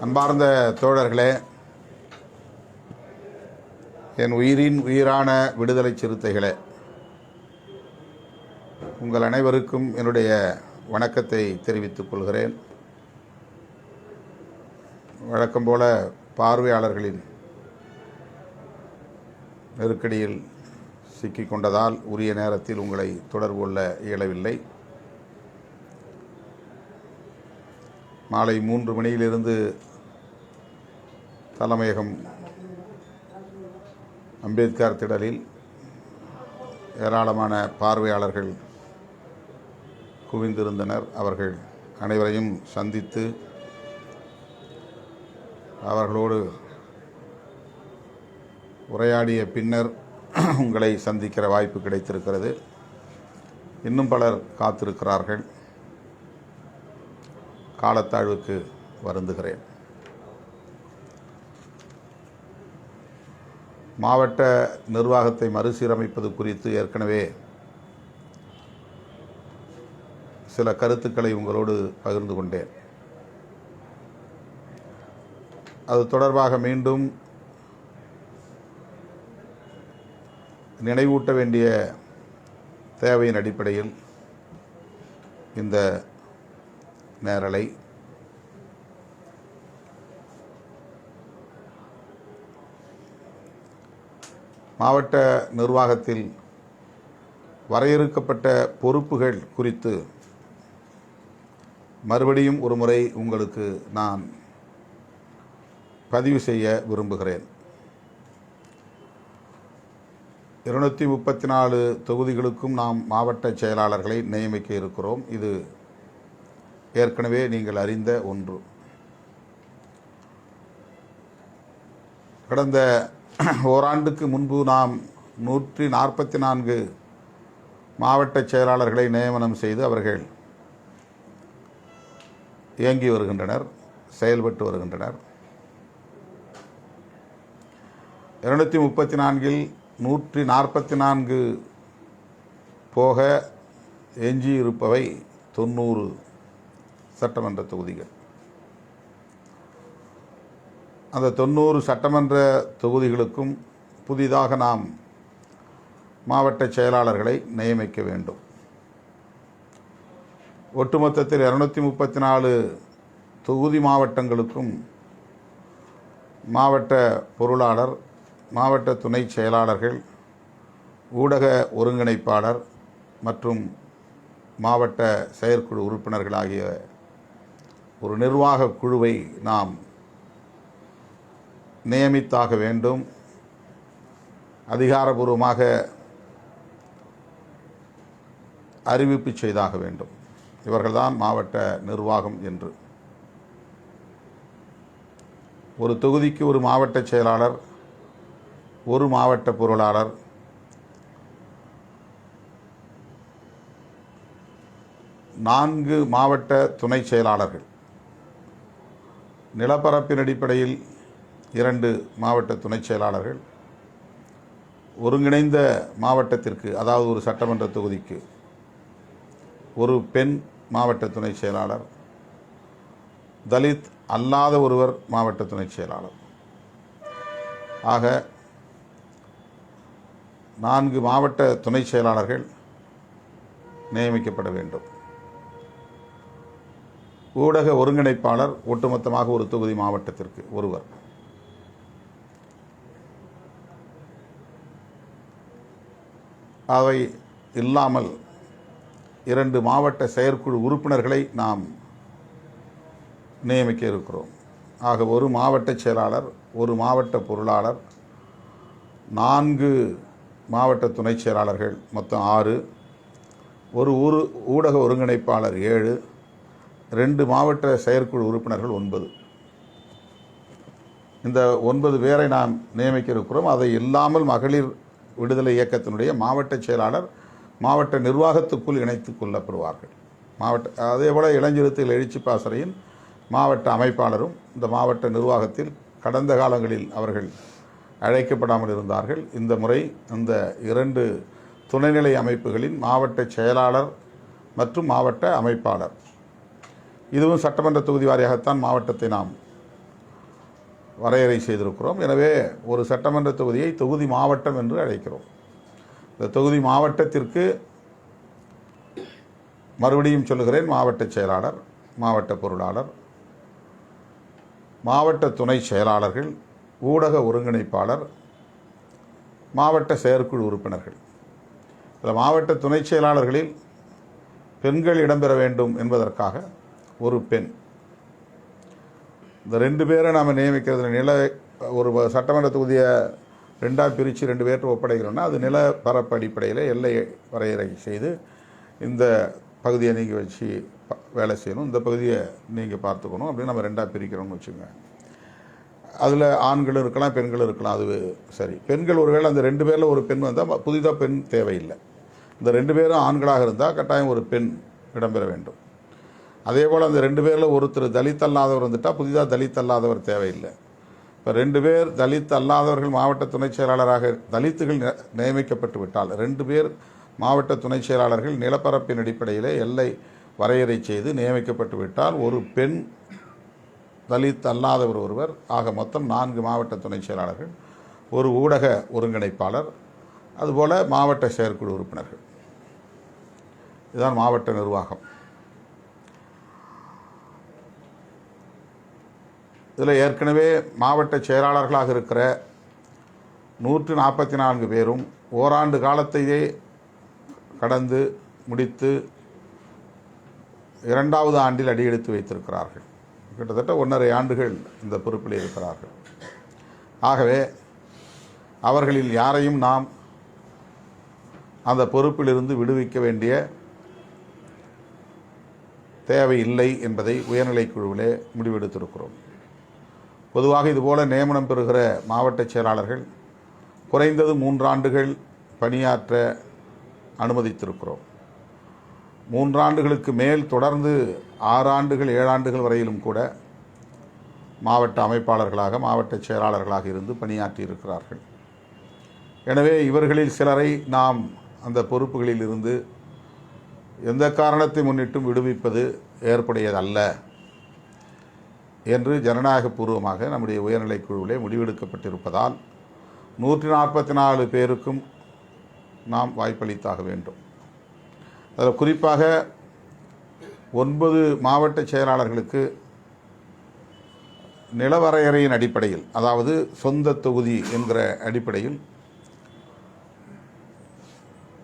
அன்பார்ந்த தோழர்களே என் உயிரின் உயிரான விடுதலை சிறுத்தைகளே உங்கள் அனைவருக்கும் என்னுடைய வணக்கத்தை தெரிவித்துக் கொள்கிறேன். வழக்கம் போல பார்வையாளர்களின் நெருக்கடியில் சிக்கிக் கொண்டதால் உரிய நேரத்தில் உங்களை தொடர்பு கொள்ள இயலவில்லை. மாலை மூன்று மணியிலிருந்து தலைமையகம் அம்பேத்கர் திடலில் ஏராளமான பார்வையாளர்கள் குவிந்திருந்தனர். அவர்கள் அனைவரையும் சந்தித்து அவர்களோடு உரையாடிய பின்னர் உங்களை சந்திக்கிற வாய்ப்பு கிடைத்திருக்கிறது. இன்னும் பலர் காத்திருக்கிறார்கள். காலத்தாழ்வுக்கு வருந்துகிறேன். மாவட்ட நிர்வாகத்தை மறுசீரமைப்பது குறித்து ஏற்கனவே சில கருத்துக்களை உங்களோடு பகிர்ந்து கொண்டேன். அது தொடர்பாக மீண்டும் நினைவூட்ட வேண்டிய தேவையின் அடிப்படையில் இந்த நேரலை. மாவட்ட நிர்வாகத்தில் வரையறுக்கப்பட்ட பொறுப்புகள் குறித்து மறுபடியும் ஒரு முறை உங்களுக்கு நான் பதிவு செய்ய விரும்புகிறேன். இருநூற்றி முப்பத்தி நாலு தொகுதிகளுக்கும் நாம் மாவட்ட செயலாளர்களை நியமிக்க இருக்கிறோம். இது ஏற்கனவே நீங்கள் அறிந்த ஒன்று. கடந்த ஓராண்டுக்கு முன்பு நாம் நூற்றி நாற்பத்தி நான்கு மாவட்ட செயலாளர்களை நியமனம் செய்து அவர்கள் இயங்கி வருகின்றனர் செயல்பட்டு வருகின்றனர். இருநூற்றி முப்பத்தி நான்கில் நூற்றி நாற்பத்தி நான்கு போக எஞ்சியிருப்பவை தொண்ணூறு சட்டமன்ற தொகுதிகள். அந்த தொண்ணூறு சட்டமன்ற தொகுதிகளுக்கும் புதிதாக நாம் மாவட்ட செயலாளர்களை நியமிக்க வேண்டும். ஒட்டுமொத்தத்தில் இரநூத்தி முப்பத்தி நாலு தொகுதி மாவட்டங்களுக்கும் மாவட்ட பொருளாளர் மாவட்ட துணை செயலாளர்கள் ஊடக ஒருங்கிணைப்பாளர் மற்றும் மாவட்ட செயற்குழு உறுப்பினர்கள் ஆகிய ஒரு நிர்வாக குழுவை நாம் நியமித்தாக வேண்டும். அதிகாரபூர்வமாக அறிவிப்பு செய்தாக வேண்டும். இவர்கள்தான் மாவட்ட நிர்வாகம் என்று. ஒரு தொகுதிக்கு ஒரு மாவட்ட செயலாளர் ஒரு மாவட்ட பொருளாளர் நான்கு மாவட்ட துணை செயலாளர்கள். நிலப்பரப்பின் அடிப்படையில் இரண்டு மாவட்ட துணை செயலாளர்கள் ஒருங்கிணைந்த மாவட்டத்திற்கு அதாவது ஒரு சட்டமன்ற தொகுதிக்கு ஒரு பெண் மாவட்ட துணை செயலாளர் தலித் அல்லாத ஒருவர் மாவட்ட துணை செயலாளர். ஆக நான்கு மாவட்ட துணை செயலாளர்கள் நியமிக்கப்பட வேண்டும். ஊடக ஒருங்கிணைப்பாளர் ஒட்டுமொத்தமாக ஒரு தொகுதி மாவட்டத்திற்கு ஒருவர். அவை இல்லாமல் இரண்டு மாவட்ட செயற்குழு உறுப்பினர்களை நாம் நியமிக்க இருக்கிறோம். ஆக ஒரு மாவட்ட செயலாளர் ஒரு மாவட்ட பொருளாளர் நான்கு மாவட்ட துணை செயலாளர்கள் மொத்தம் ஆறு. ஒரு ஊரு ஊடக ஒருங்கிணைப்பாளர் ஏழு. ரெண்டு மாவட்ட செயற்குழு உறுப்பினர்கள் ஒன்பது. இந்த ஒன்பது பேரை நாம் நியமிக்க இருக்கிறோம் அதை இல்லாமல் மகளிர் விடுதலை இயக்கத்தினுடைய மாவட்ட செயலாளர் மாவட்ட நிர்வாகத்துக்குள் இணைத்து கொள்ளப்படுவார்கள். மாவட்ட அதே போல் இளஞ்சிறுத்தைகள் எழுச்சி பாசறையின் மாவட்ட அமைப்பாளரும் இந்த மாவட்ட நிர்வாகத்தில் கடந்த காலங்களில் அவர்கள் அழைக்கப்படாமல் இருந்தார்கள். இந்த முறை இந்த இரண்டு துணைநிலை அமைப்புகளின் மாவட்ட செயலாளர் மற்றும் மாவட்ட அமைப்பாளர். இதுவும் சட்டமன்ற தொகுதி வாரியாகத்தான் மாவட்டத்தை நாம் வரையறை செய்திருக்கிறோம். எனவே ஒரு சட்டமன்ற தொகுதியை தொகுதி மாவட்டம் என்று அழைக்கிறோம். இந்த தொகுதி மாவட்டத்திற்கு மறுபடியும் சொல்லுகிறேன் மாவட்ட செயலாளர் மாவட்ட பொருளாளர் மாவட்ட துணை செயலாளர்கள் ஊடக ஒருங்கிணைப்பாளர் மாவட்ட செயற்குழு உறுப்பினர்கள். இதில் மாவட்ட துணை செயலாளர்களில் பெண்கள் இடம்பெற வேண்டும் என்பதற்காக ஒரு பெண். இந்த ரெண்டு பேரை நாம் நியமிக்கிறது நில ஒரு சட்டமன்ற தொகுதியை ரெண்டாக பிரித்து ரெண்டு பேர்கிட்ட ஒப்படைக்கிறோன்னா அது நிலப்பரப்பு அடிப்படையில் எல்லை வரையறை செய்து இந்த பகுதியை நீங்கள் வச்சு வேலை செய்யணும். இந்த பகுதியை நீங்கள் பார்த்துக்கணும் அப்படின்னு நம்ம ரெண்டாக பிரிக்கிறோம்னு வச்சுங்க அதில் ஆண்களும் இருக்கலாம் பெண்களும் இருக்கலாம். அது சரி. பெண்கள் ஒருவேளை அந்த ரெண்டு பேரில் ஒரு பெண் வந்தால் புதிதாக பெண் தேவையில்லை. இந்த ரெண்டு பேரும் ஆண்களாக இருந்தால் கட்டாயம் ஒரு பெண் இடம்பெற வேண்டும். அதே போல் அந்த ரெண்டு பேரில் ஒருத்தர் தலித் அல்லாதவர் வந்துட்டால் புதிதாக தலித் அல்லாதவர் தேவையில்லை. இப்போ ரெண்டு பேர் தலித் அல்லாதவர்கள் மாவட்ட துணைச் செயலாளராக தலித்துகள் நியமிக்கப்பட்டு விட்டால் ரெண்டு பேர் மாவட்ட துணைச் செயலாளர்கள் நிலப்பரப்பின் அடிப்படையில் எல்லை வரையறை செய்து நியமிக்கப்பட்டு விட்டால் ஒரு பெண் தலித் அல்லாதவர் ஒருவர் ஆக மொத்தம் நான்கு மாவட்ட துணைச் செயலாளர்கள் ஒரு ஊடக ஒருங்கிணைப்பாளர் அதுபோல் மாவட்ட செயற்குழு உறுப்பினர்கள். இதுதான் மாவட்ட நிர்வாகம். இதில் ஏற்கனவே மாவட்ட செயலாளர்களாக இருக்கிற நூற்று நாற்பத்தி நான்கு பேரும் ஓராண்டு காலத்தையே கடந்து முடித்து இரண்டாவது ஆண்டில் அடியெடுத்து வைத்திருக்கிறார்கள். கிட்டத்தட்ட ஒன்றரை ஆண்டுகள் இந்த பொறுப்பில் இருக்கிறார்கள். ஆகவே அவர்களில் யாரையும் நாம் அந்த பொறுப்பிலிருந்து விடுவிக்க வேண்டிய தேவையில்லை என்பதை உயர்நிலைக் குழுவிலே முடிவெடுத்திருக்கிறோம். பொதுவாக இதுபோல நியமனம் பெறுகிற மாவட்ட செயலாளர்கள் குறைந்தது மூன்றாண்டுகள் பணியாற்ற அனுமதித்திருக்கிறோம். மூன்றாண்டுகளுக்கு மேல் தொடர்ந்து ஆறு ஆண்டுகள் ஏழாண்டுகள் வரையிலும் கூட மாவட்ட அமைப்பாளர்களாக மாவட்ட செயலாளர்களாக இருந்து பணியாற்றி இருக்கிறார்கள் எனவே இவர்களில் சிலரை நாம் அந்த பொறுப்புகளில் இருந்து எந்த காரணத்தை முன்னிட்டும் விடுவிப்பது ஏற்புடையதல்ல. என்று ஜனநாயக பூர்வமாக நம்முடைய உயர்நிலைக் குழுவிலே முடிவெடுக்கப்பட்டிருப்பதால் நூற்றி நாற்பத்தி நாலு பேருக்கும் நாம் வாய்ப்பளித்தாக வேண்டும். அதில் குறிப்பாக ஒன்பது மாவட்ட செயலாளர்களுக்கு நிலவரையறையின் அடிப்படையில் அதாவது சொந்த தொகுதி என்கிற அடிப்படையில்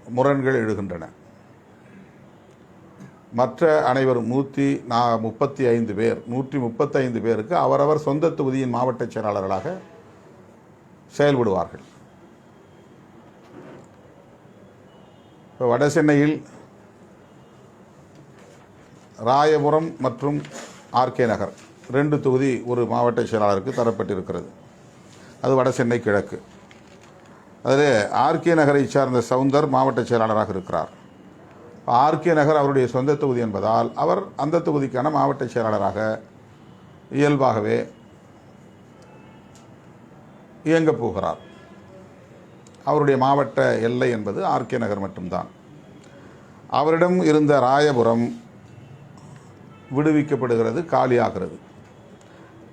முரண்கள் எழுகின்றன. மற்ற அனைவரும் நூற்றி நா முப்பத்தி ஐந்து பேர் நூற்றி முப்பத்தைந்து பேருக்கு அவரவர் சொந்த தொகுதியின் மாவட்ட செயலாளர்களாக செயல்படுவார்கள். இப்போ வட சென்னையில் ராயபுரம் மற்றும் ஆர்கே நகர் ரெண்டு தொகுதி ஒரு மாவட்ட செயலாளருக்கு தரப்பட்டிருக்கிறது. அது வட சென்னை கிழக்கு. அதில் ஆர்கே நகரை சார்ந்த சவுந்தர் மாவட்ட செயலாளராக இருக்கிறார். ஆர்கே நகர் அவருடைய சொந்த தொகுதி என்பதால் அவர் அந்த தொகுதிக்கான மாவட்ட செயலாளராக இயல்பாகவே இயங்கப் போகிறார். அவருடைய மாவட்ட எல்லை என்பது ஆர்கே நகர் மட்டும்தான். அவரிடம் இருந்த ராயபுரம் விடுவிக்கப்படுகிறது காலியாகிறது.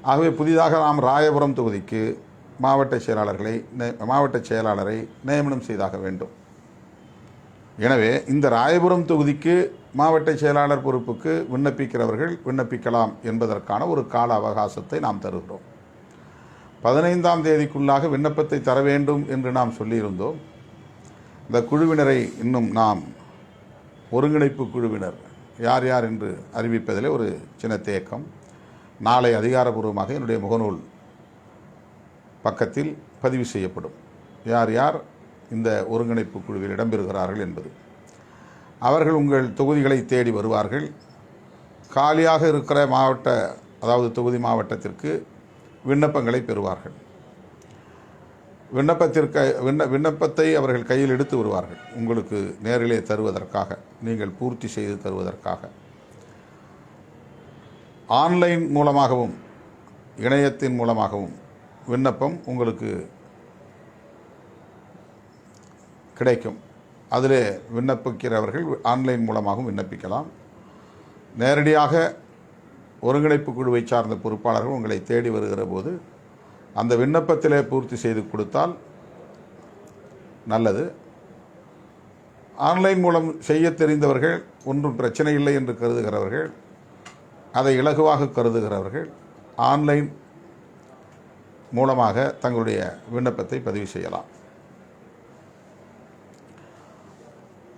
ஆகவே புதிதாக நாம் ராயபுரம் தொகுதிக்கு மாவட்ட செயலாளர்களை மாவட்ட செயலாளரை நியமனம் செய்தாக வேண்டும். எனவே இந்த ராயபுரம் தொகுதிக்கு மாவட்ட செயலாளர் பொறுப்புக்கு விண்ணப்பிக்கிறவர்கள் விண்ணப்பிக்கலாம் என்பதற்கான ஒரு கால அவகாசத்தை நாம் தருகிறோம். பதினைந்தாம் தேதிக்குள்ளாக விண்ணப்பத்தை தர வேண்டும் என்று நாம் சொல்லியிருந்தோம். இந்த குழுவினரை இன்னும் நாம் ஒருங்கிணைப்பு குழுவினர் யார் யார் என்று அறிவிப்பதிலே ஒரு சின்ன தேக்கம். நாளை அதிகாரபூர்வமாக என்னுடைய முகநூல் பக்கத்தில் பதிவு செய்யப்படும். யார் யார் இந்த ஒருங்கிணைப்பு குழுவில் இடம்பெறுகிறார்கள் என்பது. அவர்கள் உங்கள் தொகுதிகளை தேடி வருவார்கள். காலியாக இருக்கிற மாவட்ட அதாவது தொகுதி மாவட்டத்திற்கு விண்ணப்பங்களை பெறுவார்கள். விண்ணப்பத்திற்கு விண்ண விண்ணப்பத்தை அவர்கள் கையில் எடுத்து வருவார்கள். உங்களுக்கு நேரிலே தருவதற்காக நீங்கள் பூர்த்தி செய்து தருவதற்காக. ஆன்லைன் மூலமாகவும் இணையத்தின் மூலமாகவும் விண்ணப்பம் உங்களுக்கு கிடைக்கும். அதில் விண்ணப்பிக்கிறவர்கள் ஆன்லைன் மூலமாகவும் விண்ணப்பிக்கலாம். நேரடியாக ஒருங்கிணைப்பு குழுவை சார்ந்த பொறுப்பாளர்கள் உங்களை தேடி வருகிற போது அந்த விண்ணப்பத்திலே பூர்த்தி செய்து கொடுத்தால் நல்லது. ஆன்லைன் மூலம் செய்ய தெரிந்தவர்கள் ஒன்றும் பிரச்சனை இல்லை என்று கருதுகிறவர்கள் அதை இலகுவாக கருதுகிறவர்கள் ஆன்லைன் மூலமாக தங்களுடைய விண்ணப்பத்தை பதிவு செய்யலாம்.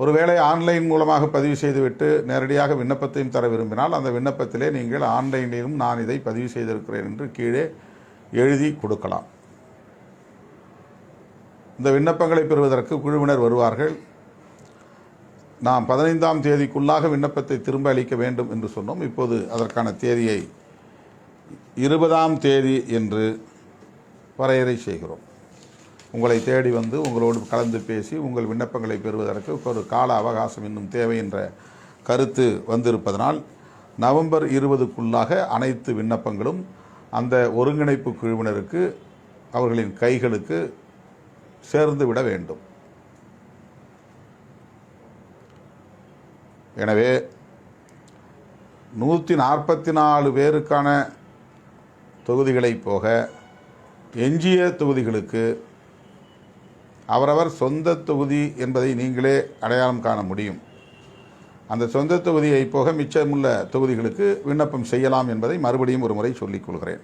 ஒருவேளை ஆன்லைன் மூலமாக பதிவு செய்துவிட்டு நேரடியாக விண்ணப்பத்தையும் தர விரும்பினால் அந்த விண்ணப்பத்திலே நீங்கள் ஆன்லைனிலும் நான் இதை பதிவு செய்திருக்கிறேன் என்று கீழே எழுதி கொடுக்கலாம். இந்த விண்ணப்பங்களை பெறுவதற்கு குழுவினர் வருவார்கள். நாம் பதினைந்தாம் தேதிக்குள்ளாக விண்ணப்பத்தை திரும்ப அளிக்க வேண்டும் என்று சொன்னோம். இப்போது அதற்கான தேதியை இருபதாம் தேதி என்று வரையறை செய்கிறோம். உங்களை தேடி வந்து உங்களோடு கலந்து பேசி உங்கள் விண்ணப்பங்களை பெறுவதற்கு ஒரு கால அவகாசம் இன்னும் தேவை என்ற கருத்து வந்திருப்பதனால் நவம்பர் இருபதுக்குள்ளாக அனைத்து விண்ணப்பங்களும் அந்த ஒருங்கிணைப்பு குழுவினருக்கு அவர்களின் கைகளுக்கு சேர்ந்து விட வேண்டும். எனவே நூற்றி நாற்பத்தி நாலு பேருக்கான தொகுதிகளை போக எஞ்சிய தொகுதிகளுக்கு அவரவர் சொந்த தொகுதி என்பதை நீங்களே அடையாளம் காண முடியும். அந்த சொந்த தொகுதியை போக மிச்சமுள்ள தொகுதிகளுக்கு விண்ணப்பம் செய்யலாம் என்பதை மறுபடியும் ஒரு முறை சொல்லிக் கொள்கிறேன்.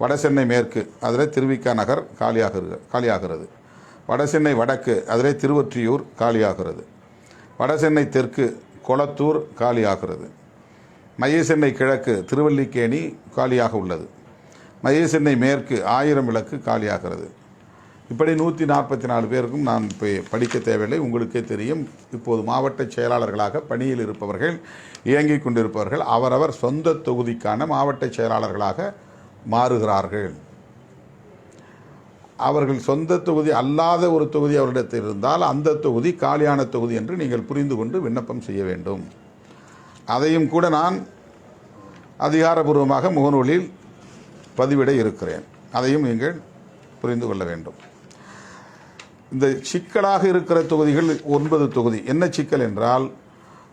வடசென்னை மேற்கு அதில் திருவிக்கா நகர் காலியாகிறது. காலியாகிறது வடசென்னை வடக்கு அதிலே திருவொற்றியூர் காலியாகிறது. வடசென்னை தெற்கு கொளத்தூர் காலியாகிறது. மைய சென்னை கிழக்கு திருவல்லிக்கேணி காலியாக உள்ளது. மைய சென்னை மேற்கு ஆயிரம் விளக்கு காலியாகிறது. இப்படி நூற்றி நாற்பத்தி நாலு பேருக்கும் நான் இப்போ படிக்க தேவையில்லை. உங்களுக்கே தெரியும். இப்போது மாவட்ட செயலாளர்களாக பணியில் இருப்பவர்கள் இயங்கிக் கொண்டிருப்பவர்கள் அவரவர் சொந்த தொகுதிக்கான மாவட்ட செயலாளர்களாக மாறுகிறார்கள். அவர்கள் சொந்த தொகுதி அல்லாத ஒரு தொகுதி அவரிடத்தில் இருந்தால் அந்த தொகுதி காலியான தொகுதி என்று நீங்கள் புரிந்து கொண்டு விண்ணப்பம் செய்ய வேண்டும். அதையும் கூட நான் அதிகாரபூர்வமாக முகநூலில் பதிவிட இருக்கிறேன். அதையும் நீங்கள் புரிந்து கொள்ள வேண்டும். இந்த சிக்கலாக இருக்கிற தொகுதிகள் ஒன்பது தொகுதி. என்ன சிக்கல் என்றால்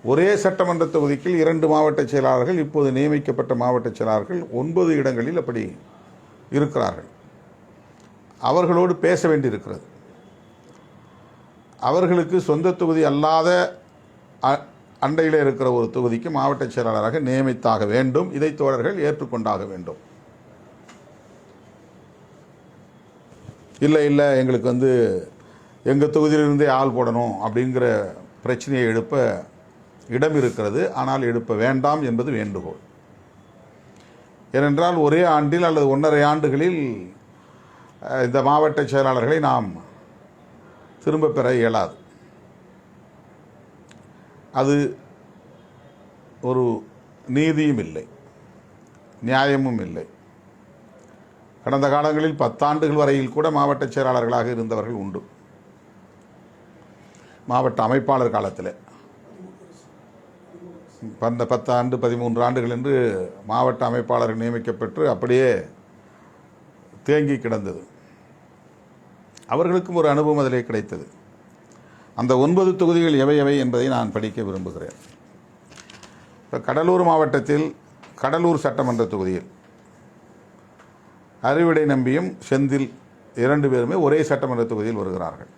ஒரே சட்டமன்ற தொகுதிக்கு இரண்டு மாவட்ட செயலாளர்கள் இப்போது நியமிக்கப்பட்ட மாவட்ட செயலாளர்கள் ஒன்பது இடங்களில் அப்படி இருக்கிறார்கள். அவர்களோடு பேச வேண்டியிருக்கிறது. அவர்களுக்கு சொந்த தொகுதி அல்லாத அ- அண்டையில் இருக்கிற ஒரு தொகுதிக்கு மாவட்ட செயலாளராக நியமித்தாக வேண்டும். இதை தோழர்கள் ஏற்றுக்கொண்டாக வேண்டும். இல்லை இல்லை எங்களுக்கு வந்து எங்கள் தொகுதியிலிருந்தே ஆள் போடணும் அப்படிங்கிற பிரச்சனையை எழுப்ப இடம் இருக்கிறது. ஆனால் எழுப்ப வேண்டாம் என்பது வேண்டுகோள். ஏனென்றால் ஒரே ஆண்டில் அல்லது ஒன்றரை ஆண்டுகளில் இந்த மாவட்ட செயலாளர்களை நாம் திரும்ப பெற இயலாது. அது ஒரு நீதியும் இல்லை நியாயமும் இல்லை. கடந்த காலங்களில் பத்தாண்டுகள் வரையில் கூட மாவட்ட செயலாளர்களாக இருந்தவர்கள் உண்டு. மாவட்ட அமைப்பாளர் காலத்தில். அந்த பத்தாண்டு பதிமூன்று ஆண்டுகள் என்று மாவட்ட அமைப்பாளர்கள் நியமிக்கப்பட்டு அப்படியே தேங்கி கிடந்தது. அவர்களுக்கும் ஒரு அனுபவம் அதிலே கிடைத்தது. அந்த ஒன்பது தொகுதிகள் எவை எவை என்பதை நான் படிக்க விரும்புகிறேன். இப்போ கடலூர் மாவட்டத்தில் கடலூர் சட்டமன்ற தொகுதியில் அறிவிடை நம்பியும் செந்தில் இரண்டு பேருமே ஒரே சட்டமன்ற தொகுதியில் வருகிறார்கள்.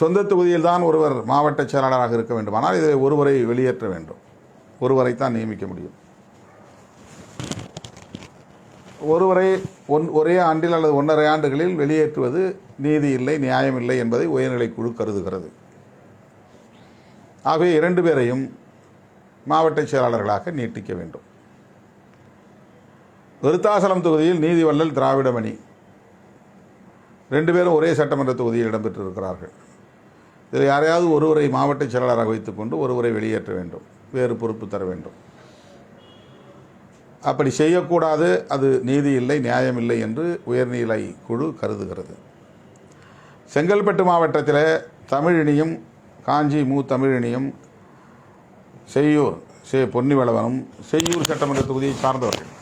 சொந்த தொகுதியில் தான் ஒருவர் மாவட்ட செயலாளராக இருக்க வேண்டுமானால் இதை ஒருவரை வெளியேற்ற வேண்டும். ஒருவரை தான் நியமிக்க முடியும். ஒருவரை ஒன் ஒரே ஆண்டில் அல்லது ஒன்றரை ஆண்டுகளில் வெளியேற்றுவது நீதி இல்லை நியாயம் இல்லை என்பதை உயர்நிலை குழு கருதுகிறது. ஆகவே இரண்டு பேரையும் மாவட்ட செயலாளர்களாக நீட்டிக்க வேண்டும். விருத்தாசலம் தொகுதியில் நீதிவள்ளல் திராவிடமணி. ரெண்டு பேரும் ஒரே சட்டமன்ற தொகுதியில் இடம்பெற்றிருக்கிறார்கள். இதில் யாரையாவது ஒருவரை மாவட்ட செயலாளராக வைத்துக்கொண்டு ஒருவரை வெளியேற்ற வேண்டும் வேறு பொறுப்பு தர வேண்டும். அப்படி செய்யக்கூடாது அது நீதி இல்லை நியாயம் இல்லை என்று உயர்நிலை குழு கருதுகிறது. செங்கல்பட்டு மாவட்டத்தில் தமிழினியும் காஞ்சி மு தமிழினியும் செய்யூர் சே பொன்னிவளவனும் செய்யூர் சட்டமன்ற தொகுதியை சார்ந்தவர்கள்.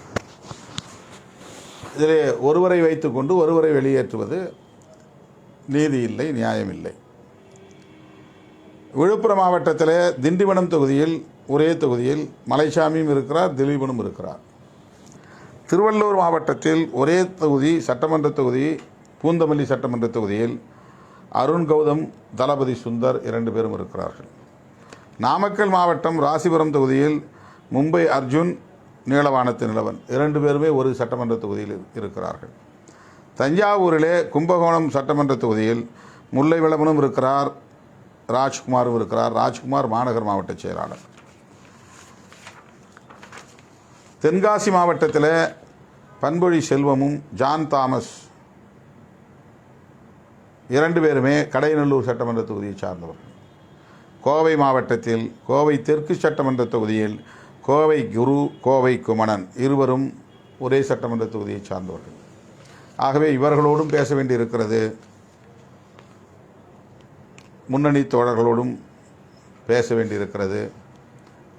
இதிலே ஒருவரை வைத்துக்கொண்டு ஒருவரை வெளியேற்றுவது நீதி இல்லை நியாயம் இல்லை. விழுப்புரம் மாவட்டத்தில் திண்டிவனம் தொகுதியில் ஒரே தொகுதியில் மலைசாமியும் இருக்கிறார் திலீபனும் இருக்கிறார். திருவள்ளூர் மாவட்டத்தில் ஒரே தொகுதி சட்டமன்ற தொகுதி பூந்தமல்லி சட்டமன்ற தொகுதியில் அருண் கௌதம் தளபதி சுந்தர் இரண்டு பேரும் இருக்கிறார்கள். நாமக்கல் மாவட்டம் ராசிபுரம் தொகுதியில் மும்பை அர்ஜுன் நீளவானத்து நிலவன் இரண்டு பேருமே ஒரு சட்டமன்ற தொகுதியில் இருக்கிறார்கள். தஞ்சாவூரிலே கும்பகோணம் சட்டமன்ற தொகுதியில் முல்லை விளம்பனும் இருக்கிறார் ராஜ்குமாரும் இருக்கிறார். ராஜ்குமார் மாநகர் மாவட்ட செயலாளர். தென்காசி மாவட்டத்தில் பண்பொழி செல்வமும் ஜான் தாமஸ் இரண்டு பேருமே கடையநல்லூர் சட்டமன்ற தொகுதியை சார்ந்தவர். கோவை மாவட்டத்தில் கோவை தெற்கு சட்டமன்ற தொகுதியில் கோவை குரு கோவை குமணன் இருவரும் ஒரே சட்டமன்ற தொகுதியை சார்ந்தவர்கள். ஆகவே இவர்களோடும் பேச வேண்டி இருக்கிறது முன்னணி தோழர்களோடும் பேச வேண்டியிருக்கிறது.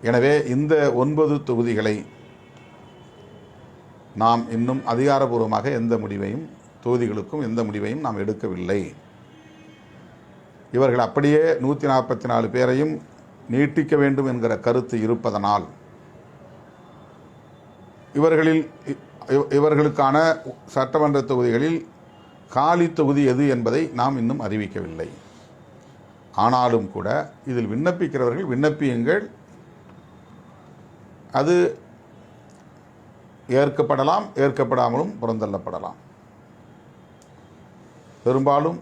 எனவே இந்த ஒன்பது தொகுதிகளை நாம் இன்னும் அதிகாரபூர்வமாக எந்த முடிவையும் தொகுதிகளுக்கும் எந்த முடிவையும் நாம் எடுக்கவில்லை. இவர்கள் அப்படியே நூற்றி நாற்பத்தி நாலு பேரையும் நீட்டிக்க வேண்டும் என்கிற கருத்து இருப்பதனால் இவர்களில் இ- இவர்களுக்கான சட்டமன்ற தொகுதிகளில் காலி தொகுதி எது என்பதை நாம் இன்னும் அறிவிக்கவில்லை. ஆனாலும் கூட இதில் விண்ணப்பிக்கிறவர்கள் விண்ணப்பியுங்கள். அது ஏற்கப்படலாம் ஏற்கப்படாமலும் புறந்தள்ளப்படலாம். பெரும்பாலும்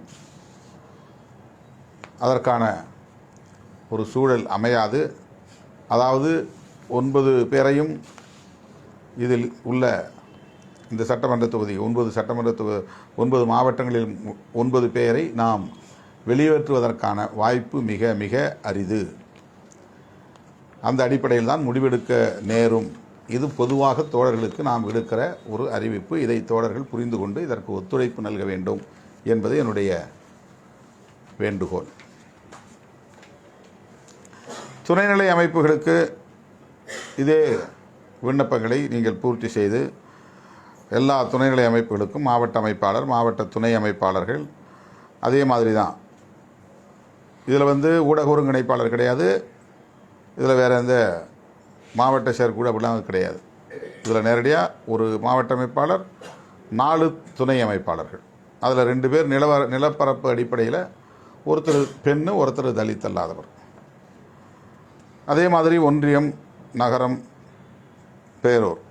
அதற்கான ஒரு சூழல் அமையாது. அதாவது ஒன்பது பேரையும் இதில் உள்ள இந்த சட்டமன்ற தொகுதி ஒன்பது சட்டமன்ற தொகு ஒன்பது மாவட்டங்களில் ஒன்பது பேரை நாம் வெளியேற்றுவதற்கான வாய்ப்பு மிக மிக அரிது. அந்த அடிப்படையில் தான் முடிவெடுக்க நேரும். இது பொதுவாக தோழர்களுக்கு நாம் எடுக்கிற ஒரு அறிவிப்பு. இதை தோழர்கள் புரிந்து கொண்டு இதற்கு ஒத்துழைப்பு நல்க வேண்டும் என்பது என்னுடைய வேண்டுகோள். துணைநிலை அமைப்புகளுக்கு இதே விண்ணப்பங்களை நீங்கள் பூர்த்தி செய்து எல்லா துணைநிலை அமைப்புகளுக்கும் மாவட்ட அமைப்பாளர் மாவட்ட துணை அமைப்பாளர்கள் அதே மாதிரி தான் இதில் வந்து ஊடக ஒருங்கிணைப்பாளர் கிடையாது. இதில் வேறு எந்த மாவட்ட செயற்குழு அப்படிலாம் கிடையாது. இதில் நேரடியாக ஒரு மாவட்ட அமைப்பாளர் நாலு துணை அமைப்பாளர்கள். அதில் ரெண்டு பேர் நிலவர நிலப்பரப்பு அடிப்படையில் ஒருத்தர் பெண்ணு ஒருத்தர் தலித் அல்லாதவர். அதே மாதிரி ஒன்றியம் நகரம் பேரூர்.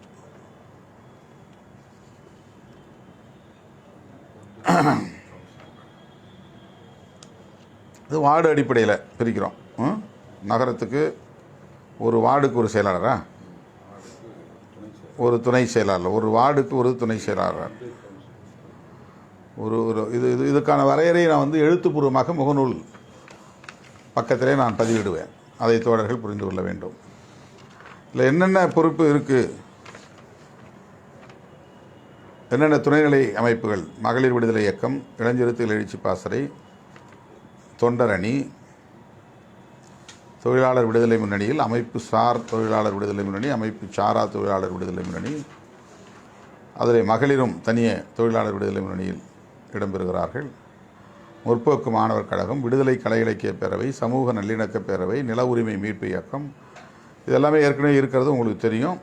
இது வார்டு அடிப்படையில் பிரிக்கிறோம். நகரத்துக்கு ஒரு வார்டுக்கு ஒரு செயலாளரா? ஒரு துணை செயலாளர். ஒரு வார்டுக்கு ஒரு துணை செயலாளர். ஒரு ஒரு இது இது இதுக்கான வரையறையை நான் வந்து எழுத்துப்பூர்வமாக முகநூல் பக்கத்திலே நான் பதிவிடுவேன். அதை தோழர்கள் புரிந்து கொள்ள வேண்டும். இல்லை என்னென்ன பொறுப்பு இருக்குது என்னென்ன துணைநிலை அமைப்புகள்? மகளிர் விடுதலை இயக்கம் இளைஞருத்தில் எழுச்சி பாசறை தொண்டர் அணி தொழிலாளர் விடுதலை முன்னணியில் அமைப்பு சார் தொழிலாளர் விடுதலை முன்னணி அமைப்பு சாரா தொழிலாளர் விடுதலை முன்னணி அதில் மகளிரும் தனியே தொழிலாளர் விடுதலை முன்னணியில் இடம்பெறுகிறார்கள். முற்போக்கு மாணவர் கழகம் விடுதலை கலை இலக்கிய பேரவை சமூக நல்லிணக்க பேரவை நில உரிமை மீட்பு இயக்கம் இதெல்லாமே ஏற்கனவே இருக்கிறது உங்களுக்கு தெரியும்.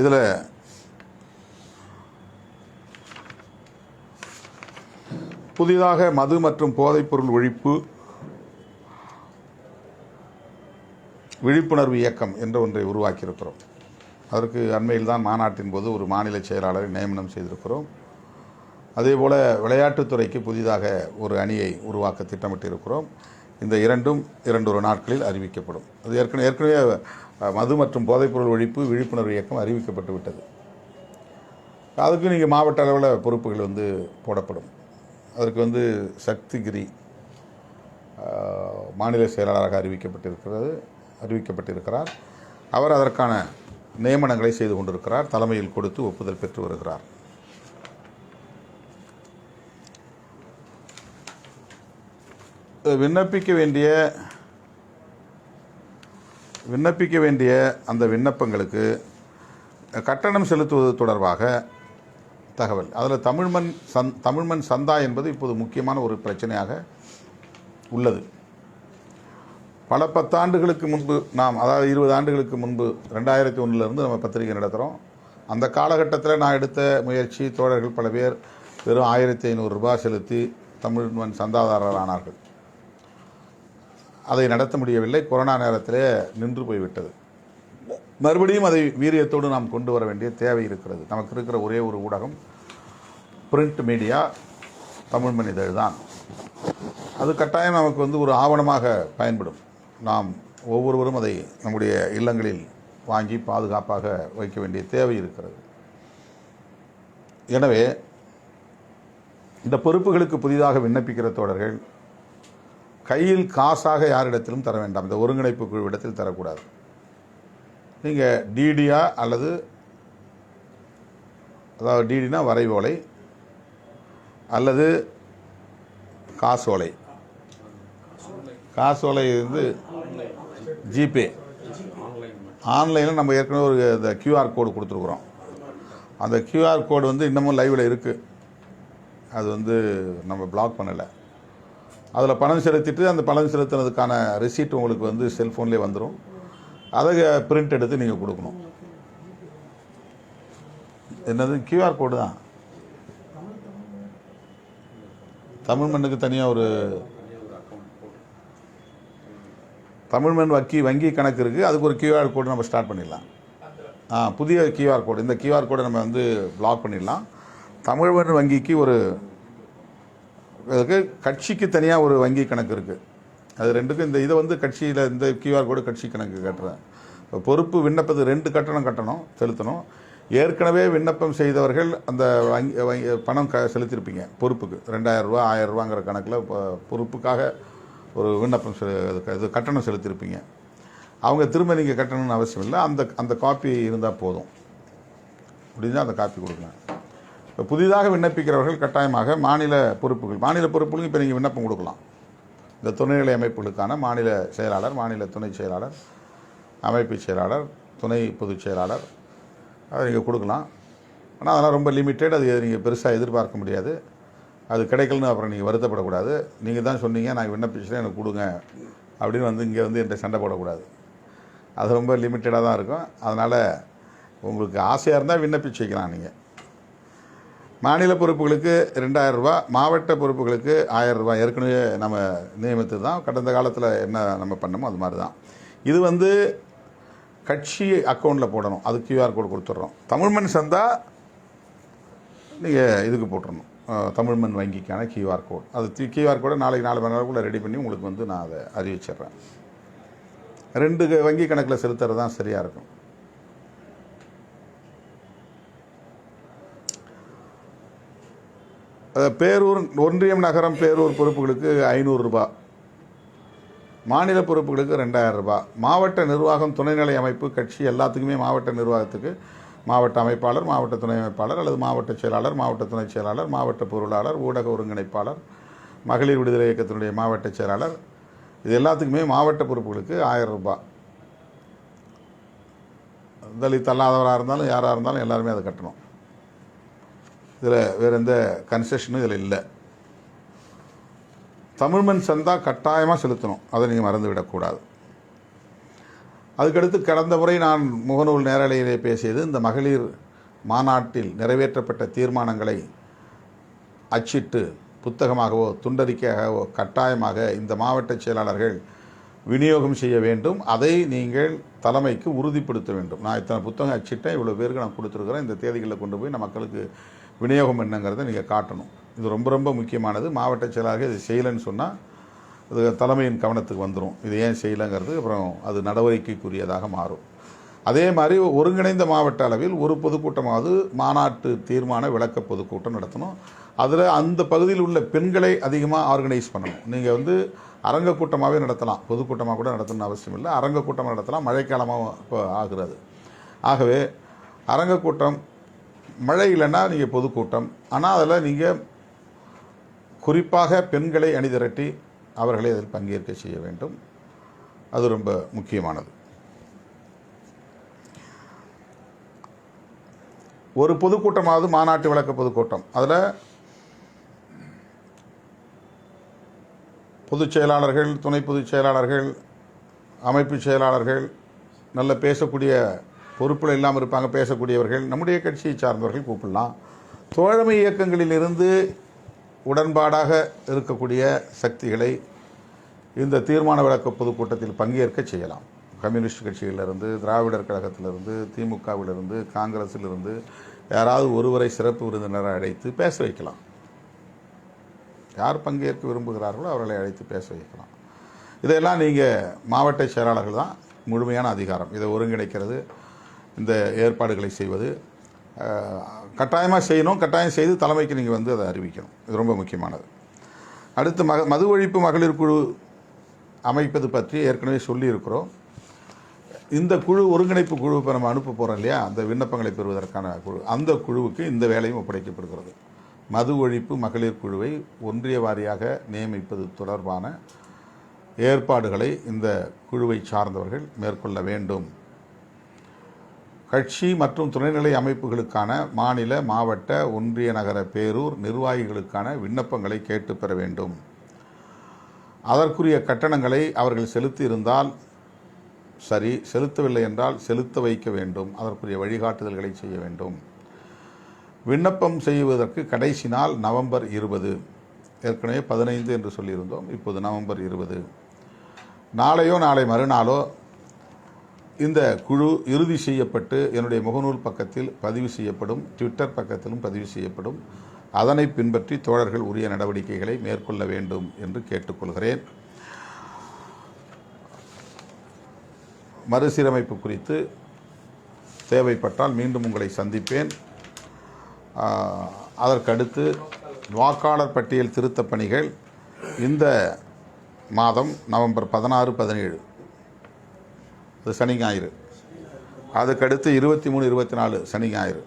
இதில் புதிதாக மது மற்றும் போதைப்பொருள் ஒழிப்பு விழிப்புணர்வு இயக்கம் என்ற ஒன்றை உருவாக்கியிருக்கிறோம். அதற்கு அண்மையில் தான் மாநாட்டின் போது ஒரு மாநில செயலாளரை நியமனம் செய்திருக்கிறோம். அதேபோல் விளையாட்டுத்துறைக்கு புதிதாக ஒரு அணியை உருவாக்க திட்டமிட்டிருக்கிறோம். இந்த இரண்டும் இரண்டு ஒரு நாட்களில் அறிவிக்கப்படும். அது ஏற்கனவே ஏற்கனவே மது மற்றும் போதைப்பொருள் ஒழிப்பு விழிப்புணர்வு இயக்கம் அறிவிக்கப்பட்டு விட்டது. அதுக்கு நீங்கள் மாவட்ட அளவில் பொறுப்புகள் வந்து போடப்படும். அதற்கு வந்து சக்திகிரி மாநில செயலாளராக அறிவிக்கப்பட்டிருக்கிறது அறிவிக்கப்பட்டிருக்கிறார். அவர் அதற்கான நியமனங்களை செய்து கொண்டிருக்கிறார். தலைமையில் கொடுத்து ஒப்புதல் பெற்று வருகிறார். விண்ணப்பிக்க வேண்டிய விண்ணப்பிக்க வேண்டிய அந்த விண்ணப்பங்களுக்கு கட்டணம் செலுத்துவது தொடர்பாக தகவல். அதில் தமிழ்மண் சந் தமிழ்மண் சந்தா என்பது இப்போது முக்கியமான ஒரு பிரச்சனையாக உள்ளது. பல பத்தாண்டுகளுக்கு முன்பு நாம் அதாவது இருபது ஆண்டுகளுக்கு முன்பு ரெண்டாயிரத்தி ஒன்றுலேருந்து நம்ம பத்திரிகை நடத்துகிறோம் அந்த காலகட்டத்தில் நான் எடுத்த முயற்சி தோழர்கள் பல பேர் வெறும் ஆயிரத்தி ஐநூறு ரூபாய் செலுத்தி தமிழ்மண் சந்தாதாரர் ஆனார்கள். அதை நடத்த முடியவில்லை. கொரோனா நேரத்திலே நின்று போய்விட்டது. மறுபடியும் அதை வீரியத்தோடு நாம் கொண்டு வர வேண்டிய தேவை இருக்கிறது. நமக்கு இருக்கிற ஒரே ஒரு ஊடகம் பிரிண்ட் மீடியா தமிழ் மனிதழ் தான். அது கட்டாயம் நமக்கு வந்து ஒரு ஆவணமாக பயன்படும். நாம் ஒவ்வொருவரும் அதை நம்முடைய இல்லங்களில் வாங்கி பாதுகாப்பாக வைக்க வேண்டிய தேவை இருக்கிறது. எனவே இந்த பொறுப்புகளுக்கு புதிதாக விண்ணப்பிக்கிற தோழர்கள் கையில் காசாக யாரிடத்திலும் தர வேண்டாம். இந்த ஒருங்கிணைப்பு குழுவிடத்தில் தரக்கூடாது. நீங்கள் டிடியா அல்லது அதாவது டிடினா வரைவோலை அல்லது காசோலை. காசோலை வந்து ஜிபே. ஆன்லைனில் நம்ம ஏற்கனவே ஒரு இந்த கியூஆர் கோடு கொடுத்துருக்குறோம். அந்த கியூஆர் கோடு வந்து இன்னமும் லைவில் இருக்குது அது வந்து நம்ம பிளாக் பண்ணலை. அதில் பணம் செலுத்திட்டு அந்த பணம் செலுத்துனதுக்கான ரிசீட் உங்களுக்கு வந்து செல்ஃபோன்லேயே வந்துடும் அதை பிரிண்ட் எடுத்து நீங்கள் கொடுக்கணும். என்னது? கியூஆர் கோடு தான். தமிழ் மண்ணுக்கு தனியாக ஒரு தமிழ் மண் வங்கி வங்கி கணக்கு இருக்குது அதுக்கு ஒரு கியூஆர் கோடு நம்ம ஸ்டார்ட் பண்ணிடலாம். ஆ புதிய கியூஆர் கோடு இந்த கியூஆர் கோடை நம்ம வந்து பிளாக் பண்ணிடலாம். தமிழ் மண் வங்கிக்கு ஒரு அதுக்கு கட்சிக்கு தனியாக ஒரு வங்கி கணக்கு இருக்குது அது ரெண்டுக்கும் இந்த இதை வந்து கட்சியில் இந்த கியூஆர் கோடு கட்சி கணக்கு கட்டுறேன். இப்போ பொறுப்பு விண்ணப்பத்துக்கு ரெண்டு கட்டணம் கட்டணும் செலுத்தணும். ஏற்கனவே விண்ணப்பம் செய்தவர்கள் அந்த வங்கி வங்கி பணம் க செலுத்தியிருப்பீங்க பொறுப்புக்கு. ரெண்டாயிரம் ரூபா ஆயிரம் ரூபாங்கிற கணக்கில் இப்போ பொறுப்புக்காக ஒரு விண்ணப்பம் செ- இது- இது கட்டணம் செலுத்தியிருப்பீங்க அவங்க திரும்ப நீங்கள் கட்டணும்னு அவசியம் இல்லை. அந்த அந்த காப்பி இருந்தால் போதும். முடிஞ்சால் அந்த காப்பி கொடுக்கலாம் இப்போ புதிதாக விண்ணப்பிக்கிறவர்கள் கட்டாயமாக மாநில பொறுப்புகள் மாநில பொறுப்புகளுக்கு இப்போ நீங்கள் விண்ணப்பம் கொடுக்கலாம். இந்த துணைநிலை அமைப்புகளுக்கான மாநில செயலாளர் மாநில துணை செயலாளர் அமைப்பு செயலாளர் துணை பொதுச் செயலாளர் அதை நீங்கள் கொடுக்கலாம். ஆனால் அதெல்லாம் ரொம்ப லிமிட்டட் அது நீங்கள் பெருசாக எதிர்பார்க்க முடியாது. அது கிடைக்கலன்னு அப்புறம் நீங்கள் வருத்தப்படக்கூடாது. நீங்கள் தான் சொன்னீங்க நான் விண்ணப்பிச்சுட்டேன் எனக்கு கொடுங்க அப்படின்னு வந்து இங்கே வந்து என்கிட்ட சண்டை போடக்கூடாது. அது ரொம்ப லிமிட்டடாக தான் இருக்கும். அதனால் உங்களுக்கு ஆசையாக இருந்தால் விண்ணப்பிச்சு வைக்கலாம் நீங்கள் மாநில பொறுப்புகளுக்கு ரெண்டாயிரம் மாவட்ட பொறுப்புகளுக்கு ஆயிரம் ஏற்கனவே நம்ம நியமித்து தான். கடந்த காலத்தில் என்ன நம்ம பண்ணமோ அது மாதிரி தான். இது வந்து கட்சி அக்கௌண்ட்டில் போடணும். அது கியூஆர் கோடு கொடுத்துட்றோம். தமிழ்மண் சந்தா நீங்கள் இதுக்கு போட்டுடணும் தமிழ்மண் வங்கிக்கான கியூஆர் கோட் அது கியூஆர் கோடை நாளைக்கு நாலு மணி நேரக்குள்ளே ரெடி பண்ணி உங்களுக்கு வந்து நான் அதை அறிவிச்சிடுறேன். ரெண்டு வங்கி கணக்கில் செலுத்துறது தான் சரியாக இருக்கும். பேரூர் ஒன்றியம் நகரம் பேரூர் பொறுப்புகளுக்கு ஐநூறுரூபா மாநில பொறுப்புகளுக்கு ரெண்டாயிரம் ரூபாய் மாவட்ட நிர்வாகம் துணைநிலை அமைப்பு கட்சி எல்லாத்துக்குமே மாவட்ட நிர்வாகத்துக்கு மாவட்ட அமைப்பாளர் மாவட்ட துணை அமைப்பாளர் அல்லது மாவட்ட செயலாளர் மாவட்ட துணை செயலாளர் மாவட்ட பொருளாளர் ஊடக ஒருங்கிணைப்பாளர் மகளிர் விடுதலை இயக்கத்தினுடைய மாவட்ட செயலாளர். இது எல்லாத்துக்குமே மாவட்ட பொறுப்புகளுக்கு ஆயிரம் ரூபாய் தலித் அல்லாதவராக இருந்தாலும் யாராக இருந்தாலும் எல்லாருமே அதை கட்டணும். இதில் வேறு எந்த கன்செஷனும் இதில் இல்லை. தமிழ்மண் சந்தா கட்டாயமாக செலுத்தணும். அதை நீங்கள் மறந்து விடக்கூடாது அதுக்கடுத்து கடந்த முறை நான் முகநூல் நேரலையிலே பேசியது இந்த மகளிர் மாநாட்டில் நிறைவேற்றப்பட்ட தீர்மானங்களை அச்சிட்டு புத்தகமாகவோ துண்டறிக்கையாகவோ கட்டாயமாக இந்த மாவட்ட செயலாளர்கள் விநியோகம் செய்ய வேண்டும். அதை நீங்கள் தலைமைக்கு உறுதிப்படுத்த வேண்டும். நான் இத்தனை புத்தகம் அச்சிட்டேன் இவ்வளோ பேருக்கு நான் கொடுத்துருக்குறேன். இந்த தேதிகளில் கொண்டு போய் நான் மக்களுக்கு விநியோகம் என்னங்கிறத நீங்கள் காட்டணும். இது ரொம்ப ரொம்ப முக்கியமானது. மாவட்ட செயலாளர்கள் இது செய்யலைன்னு சொன்னால் அது தலைமையின் கவனத்துக்கு வந்துடும் இது ஏன் செய்யலைங்கிறது அப்புறம் அது நடவடிக்கைக்குரியதாக மாறும். அதே மாதிரி ஒருங்கிணைந்த மாவட்ட அளவில் ஒரு பொதுக்கூட்டமாவது மாநாட்டு தீர்மான விளக்க பொதுக்கூட்டம் நடத்தணும். அதில் அந்த பகுதியில் உள்ள பெண்களை அதிகமாக ஆர்கனைஸ் பண்ணணும். நீங்கள் வந்து அரங்க கூட்டமாகவே நடத்தலாம். பொதுக்கூட்டமாக கூட நடத்தணும்னு அவசியம் இல்லை. அரங்க கூட்டமாக நடத்தலாம். மழைக்காலமாக இப்போ ஆகிறது. ஆகவே அரங்க கூட்டம் மழை இல்லைன்னா நீங்கள் பொதுக்கூட்டம். ஆனால் அதில் நீங்கள் குறிப்பாக பெண்களை அணிதிரட்டி அவர்களை அதில் பங்கேற்க செய்ய வேண்டும். அது ரொம்ப முக்கியமானது. ஒரு பொதுக்கூட்டமாவது மாநாட்டு விளக்க பொதுக்கூட்டம். அதில் பொதுச் செயலாளர்கள் துணை பொதுச் செயலாளர்கள் அமைப்பு செயலாளர்கள் நல்ல பேசக்கூடிய பொறுப்பில் இல்லாமல் இருப்பாங்க பேசக்கூடியவர்கள். நம்முடைய கட்சியை சார்ந்தவர்கள் கூப்பிடலாம். தோழமை இயக்கங்களிலிருந்து உடன்பாடாக இருக்கக்கூடிய சக்திகளை இந்த தீர்மான விளக்க பொதுக்கூட்டத்தில் பங்கேற்க செய்யலாம். கம்யூனிஸ்ட் கட்சியிலிருந்து திராவிடர் கழகத்திலிருந்து திமுகவிலிருந்து காங்கிரஸிலிருந்து யாராவது ஒருவரை சிறப்பு விருந்தினரை அழைத்து பேச வைக்கலாம். யார் பங்கேற்க விரும்புகிறார்களோ அவர்களை அழைத்து பேச வைக்கலாம். இதையெல்லாம் நீங்கள் மாவட்ட செயலாளர்கள் தான் முழுமையான அதிகாரம். இதை ஒருங்கிணைக்கிறது. இந்த ஏற்பாடுகளை செய்வது கட்டாயமாக செய்யணும். கட்டாயம் செய்து தலைமைக்கு நீங்கள் வந்து அதை அறிவிக்கணும். இது ரொம்ப முக்கியமானது. அடுத்து மக மது ஒழிப்பு மகளிர் குழு அமைப்பது பற்றி ஏற்கனவே சொல்லியிருக்கிறோம். இந்த குழு ஒருங்கிணைப்பு குழு இப்போ நம்ம அனுப்ப போகிறோம் இல்லையா? அந்த விண்ணப்பங்களை பெறுவதற்கான குழு. அந்த குழுவுக்கு இந்த வேலையும் ஒப்படைக்கப்படுகிறது. மது ஒழிப்பு மகளிர் குழுவை ஒன்றிய வாரியாக நியமிப்பது தொடர்பான ஏற்பாடுகளை இந்த குழுவை சார்ந்தவர்கள் மேற்கொள்ள வேண்டும். கட்சி மற்றும் துணைநிலை அமைப்புகளுக்கான மாநில மாவட்ட ஒன்றிய நகர பேரூர் நிர்வாகிகளுக்கான விண்ணப்பங்களை கேட்டு பெற வேண்டும். அதற்குரிய கட்டணங்களை அவர்கள் செலுத்தி இருந்தால் சரி செலுத்தவில்லை என்றால் செலுத்த வைக்க வேண்டும். அதற்குரிய வழிகாட்டுதல்களை செய்ய வேண்டும். விண்ணப்பம் செய்வதற்கு கடைசி நாள் நவம்பர் இருபது. ஏற்கனவே பதினைந்து என்று சொல்லியிருந்தோம் இப்போது நவம்பர் இருபது. நாளையோ நாளை மறுநாளோ இந்த குழு இறுதி செய்யப்பட்டு என்னுடைய முகநூல் பக்கத்தில் பதிவு செய்யப்படும் ட்விட்டர் பக்கத்திலும் பதிவு செய்யப்படும். அதனை பின்பற்றி தோழர்கள் உரிய நடவடிக்கைகளை மேற்கொள்ள வேண்டும் என்று கேட்டுக்கொள்கிறேன். மறுசீரமைப்பு குறித்து தேவைப்பட்டால் மீண்டும் உங்களை சந்திப்பேன். அதற்கடுத்து வாக்காளர் பட்டியல் திருத்தப் பணிகள். இந்த மாதம் நவம்பர் பதினாறு பதினேழு. அது சனி ஞாயிறு. அதுக்கடுத்து இருபத்தி மூணு இருபத்தி நாலு சனி ஞாயிறு.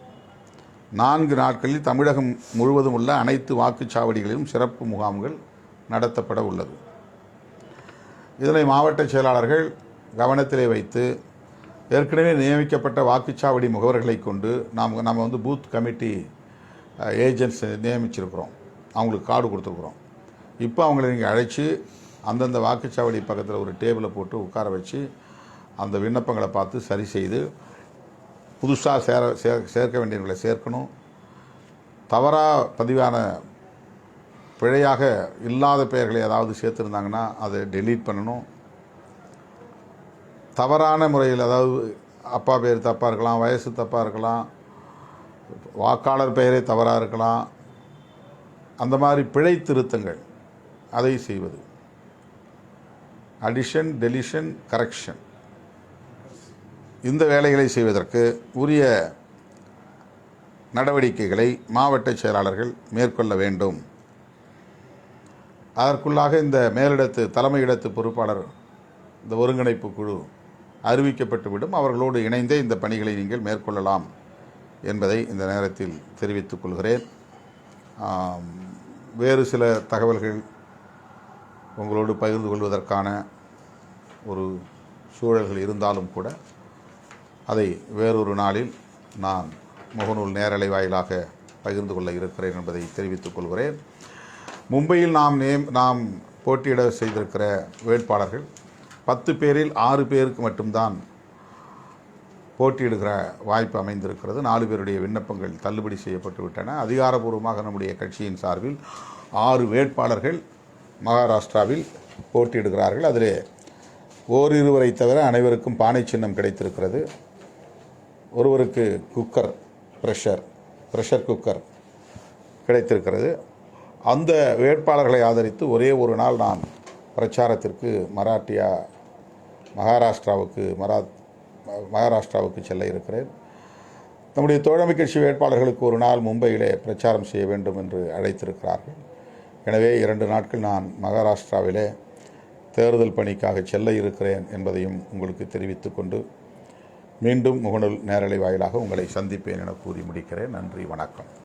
நான்கு நாட்களில் தமிழகம் முழுவதும் உள்ள அனைத்து வாக்குச்சாவடிகளிலும் சிறப்பு முகாம்கள் நடத்தப்பட உள்ளது. இதனை மாவட்ட செயலாளர்கள் கவனத்திலே வைத்து ஏற்கனவே நியமிக்கப்பட்ட வாக்குச்சாவடி முகவர்களை கொண்டு நாம் நம்ம வந்து பூத் கமிட்டி ஏஜென்ட்ஸ் நியமிச்சிருக்கிறோம். அவங்களுக்கு கார்டு கொடுத்துருக்குறோம். இப்போ அவங்களை நீங்கள் அழைச்சி அந்தந்த வாக்குச்சாவடி பக்கத்தில் ஒரு டேபிளை போட்டு உட்கார வச்சு அந்த விண்ணப்பங்களை பார்த்து சரி செய்து புதுசாக சேர சேர் சேர்க்க வேண்டியவங்களை சேர்க்கணும். தவறாக பதிவான பிழையாக இல்லாத பெயர்களை ஏதாவது சேர்த்துருந்தாங்கன்னா அதை டெலீட் பண்ணணும். தவறான முறையில் அதாவது அப்பா பேர் தப்பாக இருக்கலாம் வயசு தப்பாக இருக்கலாம் வாக்காளர் பெயரே தவறாக இருக்கலாம் அந்த மாதிரி பிழை திருத்தங்கள் அதை செய்வது. அடிஷன் டெலிஷன் கரெக்ஷன் இந்த வேலைகளை செய்வதற்கு உரிய நடவடிக்கைகளை மாவட்ட செயலாளர்கள் மேற்கொள்ள வேண்டும். அதற்குள்ளாக இந்த மேலிடத்து தலைமையிடத்து பொறுப்பாளர் இந்த ஒருங்கிணைப்பு குழு அறிவிக்கப்பட்டுவிடும். அவர்களோடு இணைந்தே இந்த பணிகளை நீங்கள் மேற்கொள்ளலாம் என்பதை இந்த நேரத்தில் தெரிவித்துக் கொள்கிறேன். வேறு சில தகவல்கள் உங்களோடு பகிர்ந்து கொள்வதற்கான ஒரு சூழல்கள் இருந்தாலும் கூட அதை வேறொரு நாளில் நான் முகநூல் நேரலை வாயிலாக பகிர்ந்து கொள்ள இருக்கிறேன் என்பதை தெரிவித்துக் கொள்கிறேன். மும்பையில் நாம் நேம் நாம் போட்டியிட செய்திருக்கிற வேட்பாளர்கள் பத்து பேரில் ஆறு பேருக்கு மட்டும்தான் போட்டியிடுகிற வாய்ப்பு அமைந்திருக்கிறது. நாலு பேருடைய விண்ணப்பங்கள் தள்ளுபடி செய்யப்பட்டு விட்டன. அதிகாரப்பூர்வமாக நம்முடைய கட்சியின் சார்பில் ஆறு வேட்பாளர்கள் மகாராஷ்டிராவில் போட்டியிடுகிறார்கள். அதிலே ஓரிருவரை தவிர அனைவருக்கும் பானை சின்னம் கிடைத்திருக்கிறது. ஒருவருக்கு குக்கர் ப்ரெஷர் ப்ரெஷர் குக்கர் கிடைத்திருக்கிறது. அந்த வேட்பாளர்களை ஆதரித்து ஒரே ஒரு நாள் நான் பிரச்சாரத்திற்கு மராட்டியா மகாராஷ்டிராவுக்கு மரா மகாராஷ்டிராவுக்கு செல்ல இருக்கிறேன். நம்முடைய தோழமை கட்சி வேட்பாளர்களுக்கு ஒரு நாள் மும்பையிலே பிரச்சாரம் செய்ய வேண்டும் என்று அழைத்திருக்கிறார்கள். எனவே இரண்டு நாட்கள் நான் மகாராஷ்டிராவிலே தேர்தல் பணிக்காக செல்ல இருக்கிறேன் என்பதையும் உங்களுக்கு தெரிவித்துக்கொண்டு மீண்டும் முகநூல் நேரலை வாயிலாக உங்களை சந்திப்பேன் என கூறி முடிக்கிறேன். நன்றி வணக்கம்.